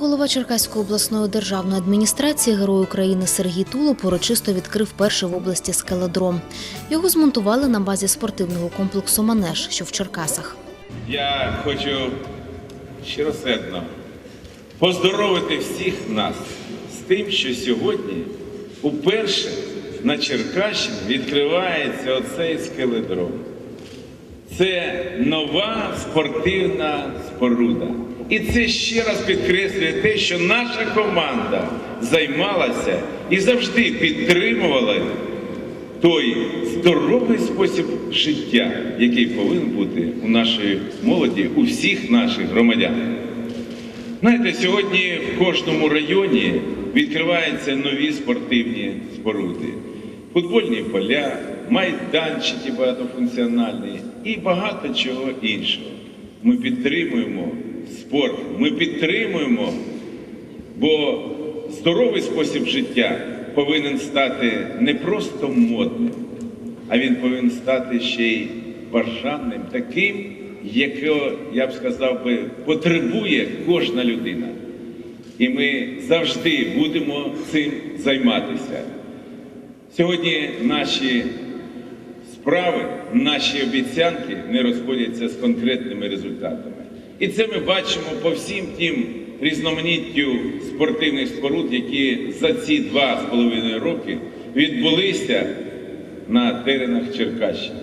Голова Черкаської обласної державної адміністрації Герой України Сергій Тулуб урочисто відкрив перший в області скеледром. Його змонтували на базі спортивного комплексу Манеж, що в Черкасах. Я хочу щиросердно поздоровити всіх нас з тим, що сьогодні уперше на Черкащині відкривається оцей скеледром. Це нова спортивна споруда. І це ще раз підкреслює те, що наша команда займалася і завжди підтримувала той здоровий спосіб життя, який повинен бути у нашої молоді, у всіх наших громадян. Знаєте, сьогодні в кожному районі відкриваються нові спортивні споруди, футбольні поля, майданчики багатофункціональні і багато чого іншого. Ми підтримуємо спорт, ми підтримуємо, бо здоровий спосіб життя повинен стати не просто модним, а він повинен стати ще й бажаним, таким, якого, я б сказав би, потребує кожна людина. І ми завжди будемо цим займатися. Сьогодні наші справи, наші обіцянки не розходяться з конкретними результатами. І це ми бачимо по всім тим різноманіттю спортивних споруд, які за ці два з половиною роки відбулися на теренах Черкащини.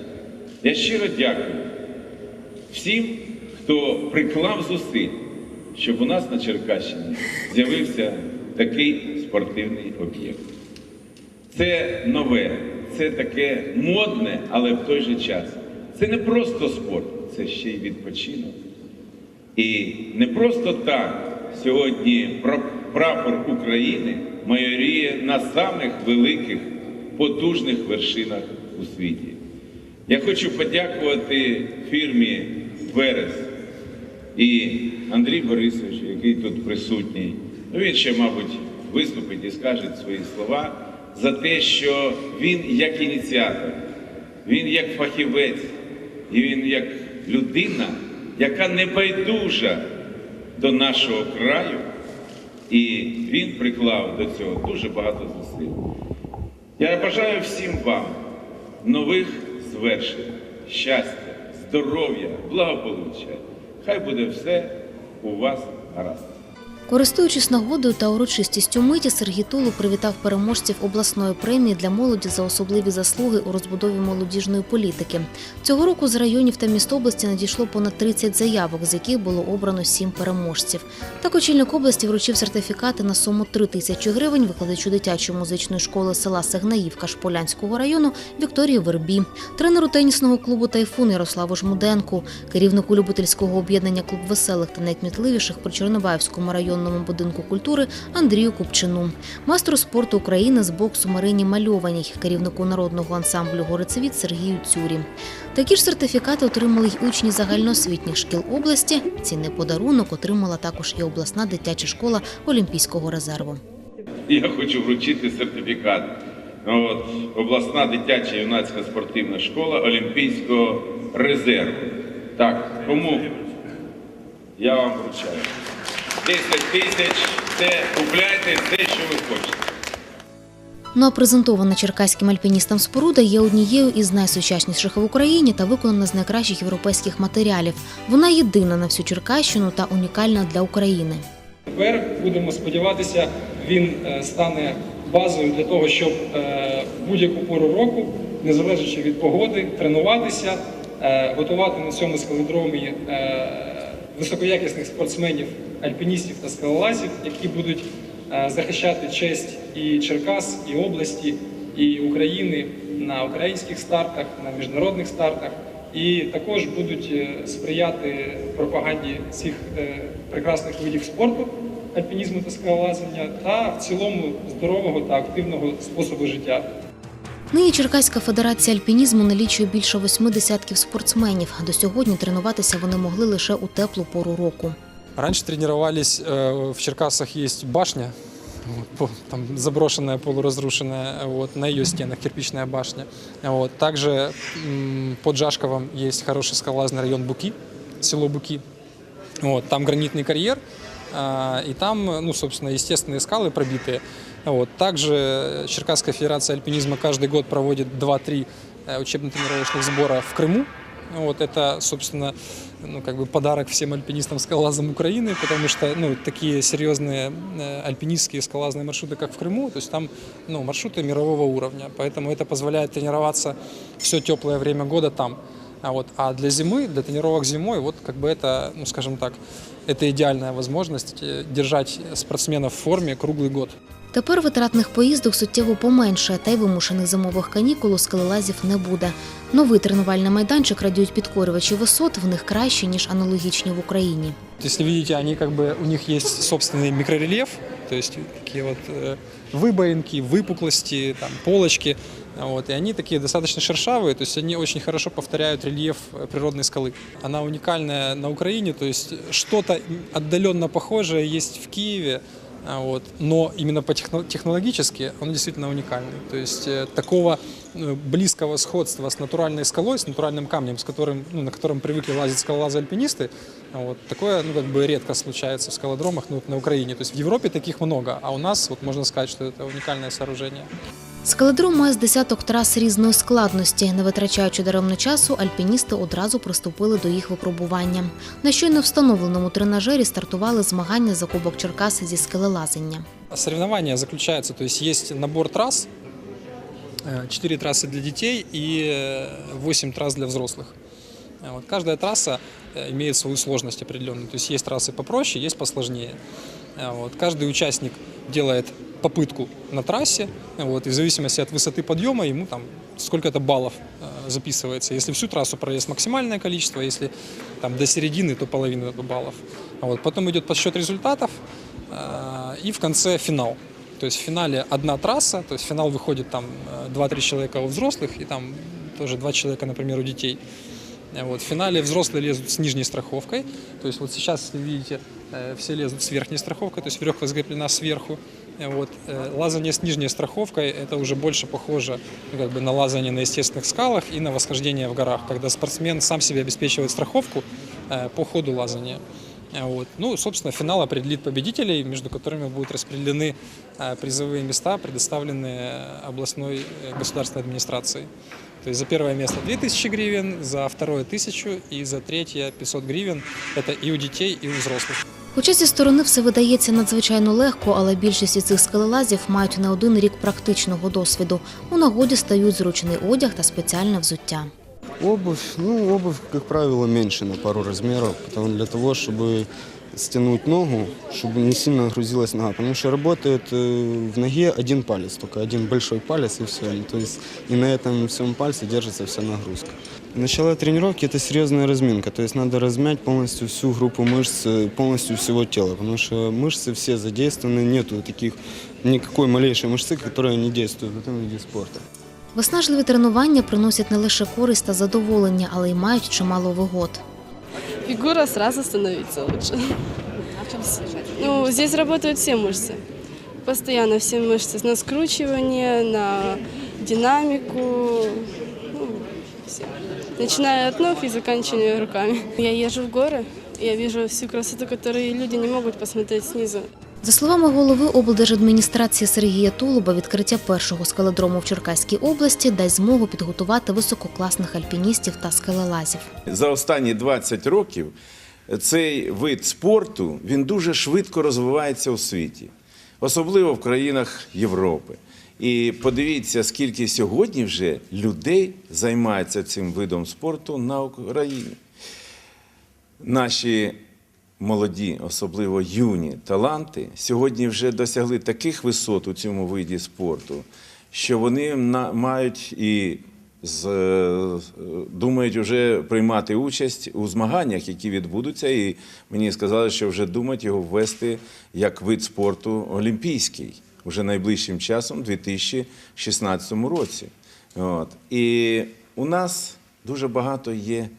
Я щиро дякую всім, хто приклав зусиль, щоб у нас на Черкащині з'явився такий спортивний об'єкт. Це нове, це таке модне, але в той же час. Це не просто спорт, це ще й відпочинок. І не просто так сьогодні прапор України майоріє на самих великих потужних вершинах у світі. Я хочу подякувати фірмі Верес і Андрій Борисович, який тут присутній. Ну, він ще, мабуть, виступить і скаже свої слова за те, що він як ініціатор, він як фахівець, і він як людина, яка не байдужа до нашого краю, і він приклав до цього дуже багато зусиль. Я бажаю всім вам нових звершень, щастя, здоров'я, благополуччя. Хай буде все у вас гаразд. Користуючись нагодою та урочистістю миті, Сергій Тулуб привітав переможців обласної премії для молоді за особливі заслуги у розбудові молодіжної політики. Цього року з районів та міст області надійшло понад 30 заявок, з яких було обрано сім переможців. Так очільник області вручив сертифікати на суму 3 тисячі гривень викладачу дитячої музичної школи села Сигнаївка Шполянського району Вікторії Вербі, тренеру тенісного клубу Тайфун Ярославу Жмуденку, керівнику любительського об'єднання клуб веселих та найкмітливіших при Чорнобаївському районному будинку культури Андрію Купчину, майстру спорту України з боксу Марині Мальованій, керівнику народного ансамблю Горицевіт Сергію Цюрі. Такі ж сертифікати отримали й учні загальноосвітніх шкіл області. Цінний подарунок отримала також і обласна дитяча школа Олімпійського резерву. Я хочу вручити сертифікат. От, обласна дитяча юнацька спортивна школа Олімпійського резерву. Так, кому? Я вам вручаю. 10 тисяч, це купляйте все, що ви хочете. Ну а презентована черкаським альпіністам споруда є однією із найсучасніших в Україні та виконана з найкращих європейських матеріалів. Вона єдина на всю Черкащину та унікальна для України. Тепер будемо сподіватися, він е, стане базою для того, щоб е, будь-яку пору року, не залежачи від погоди, тренуватися, е, готувати на цьому скалодромі високоякісних спортсменів, альпіністів та скалолазів, які будуть е, захищати честь і Черкас, і області, і України на українських стартах, на міжнародних стартах. І також будуть е, сприяти пропаганді цих е, прекрасних видів спорту, альпінізму та скалолазання, та в цілому здорового та активного способу життя. Нині Черкаська федерація альпінізму налічує більше восьми десятків спортсменів. До сьогодні тренуватися вони могли лише у теплу пору року. Раньше тренировались, э, в Черкасах есть башня, вот, по- там заброшенная, полуразрушенная, вот, на ее стенах кирпичная башня. Вот. Также м, под Жашковом есть хороший скалолазный район Буки, село Буки. Вот, там гранитный карьер, А, И там, ну, собственно, естественные скалы пробитые. Вот. Также Черкасская федерация альпинизма каждый год проводит 2-3 э, учебно-тренировочных сбора в Крыму. Вот это, собственно, ну, как бы подарок всем альпинистам-скалолазам Украины, потому что ну, такие серьезные э, альпинистские скалолазные маршруты, как в Крыму, то есть там ну, маршруты мирового уровня. Поэтому это позволяет тренироваться все теплое время года там. А, вот, а для зимы, для тренировок зимой, вот как бы это, ну скажем так, это идеальная возможность э, держать спортсменов в форме круглый год. Тепер витратних поїздок суттєво поменшає, та й вимушених зимових канікул у скелелазів не буде. Новий тренувальний майданчик радіють підкорювачі висот, в них краще, ніж аналогічні в Україні. Если видите, они как бы, у них есть собственный микрорельеф, то есть такие вот э, выбоинки, выпуклости, там, полочки, вот, и они такие достаточно шершавые, то есть они очень хорошо повторяют рельеф э, природной скалы. Она уникальная на Украине, то есть что-то отдаленно похожее есть в Киеве, а, вот, но именно по техно- технологически он действительно уникальный. То есть э, такого э, близкого сходства с натуральной скалой, с натуральным камнем, с которым, ну, на котором привыкли лазить скалолазы-альпинисты, а вот, такое ну, как бы редко случается в скалодромах ну, вот на Украине. То есть в Европе таких много, а у нас вот можно сказать, что это уникальное сооружение. Скалодром має з десяток трас різної складності. Не витрачаючи даремно часу, альпіністи одразу приступили до їх випробування. На щойно встановленому тренажері стартували змагання за Кубок Черкаси зі скелелазання. Соревнования заключаются, то есть есть набор трасс, 4 трассы для детей и 8 трасс для взрослых. А Вот. Каждая трасса э, имеет свою сложность определенную. То есть есть трассы попроще, есть посложнее. А Вот. Каждый участник делает попытку на трассе, вот, и в зависимости от высоты подъема ему там сколько-то баллов э, записывается. Если всю трассу пролез максимальное количество, если там до середины, то половину баллов. Вот. Потом идет подсчет результатов, э, и в конце финал. То есть в финале одна трасса, то есть в финал выходит там э, 2-3 человека у взрослых и там тоже 2 человека, например, у детей. Вот. В финале взрослые лезут с нижней страховкой. То есть вот сейчас, если видите, э, все лезут с верхней страховкой, то есть веревка закреплена сверху. Э, Вот. э, Лазание с нижней страховкой – это уже больше похоже ну, как бы на лазание на естественных скалах и на восхождение в горах, когда спортсмен сам себе обеспечивает страховку по ходу лазания. Э, Вот. Ну, собственно, финал определит победителей, между которыми будут распределены э, призовые места, предоставленные э, областной э, государственной администрацией. То есть за первое место 2000 гривен, за второе 1000 и за третье 500 гривен. Это и у детей, и у взрослых. Хоча зі сторони все видається надзвичайно легко, але більшість із цих скелелазів мають не один рік практичного досвіду. У нагоді стають зручний одяг та спеціальне взуття. Обувь, ну, обувь, как правило, меньше на пару размеров, потому для того, чтобы стянуть ногу, чтобы не сильно грузилась нога, потому что работает э, в ноге один палец, только один большой палец и все, то есть и на этом всем пальце держится вся нагрузка. Начало тренировки – это серьезная разминка, то есть надо размять полностью всю группу мышц, э, полностью всего тела, потому что мышцы все задействованы, нету таких, никакой малейшей мышцы, которая не действует в этом виде спорта. Виснажливі тренування приносять не лише користь та задоволення, але й мають чимало вигод. фигура сразу становится лучше. Ну, здесь работают все мышцы. Постоянно все мышцы на скручивание, на динамику, ну, все. Начиная от ног и заканчивая руками. Я езжу в горы, и я вижу всю красоту, которую люди не могут посмотреть снизу. За словами голови облдержадміністрації Сергія Тулуба, відкриття першого скеледрому в Черкаській області дасть змогу підготувати висококласних альпіністів та скелелазів. За останні 20 років цей вид спорту він дуже швидко розвивається у світі, особливо в країнах Європи. І подивіться, скільки сьогодні вже людей займається цим видом спорту на Україні. Наші молоді, особливо юні таланти, сьогодні вже досягли таких висот у цьому виді спорту, що вони мають і з, е, думають вже приймати участь у змаганнях, які відбудуться. І мені сказали, що вже думають його ввести як вид спорту олімпійський вже найближчим часом, у 2016 році. От. І у нас дуже багато є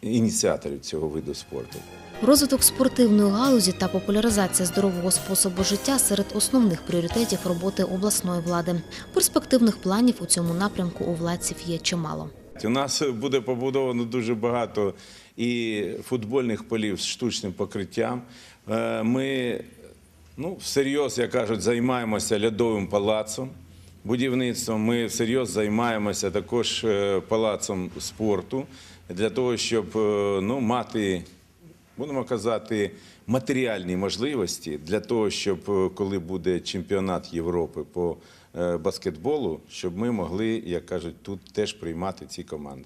ініціаторів цього виду спорту. Розвиток спортивної галузі та популяризація здорового способу життя серед основних пріоритетів роботи обласної влади. Перспективних планів у цьому напрямку у владців є чимало. У нас буде побудовано дуже багато і футбольних полів з штучним покриттям. Е, Ми ну, всерйоз, як кажуть, займаємося льодовим палацом. Будівництвом ми всерйоз займаємося також е, палацом спорту для того, щоб е, ну, мати, будемо казати, матеріальні можливості для того, щоб е, коли буде чемпіонат Європи по е, баскетболу, щоб ми могли, як кажуть, тут теж приймати ці команди.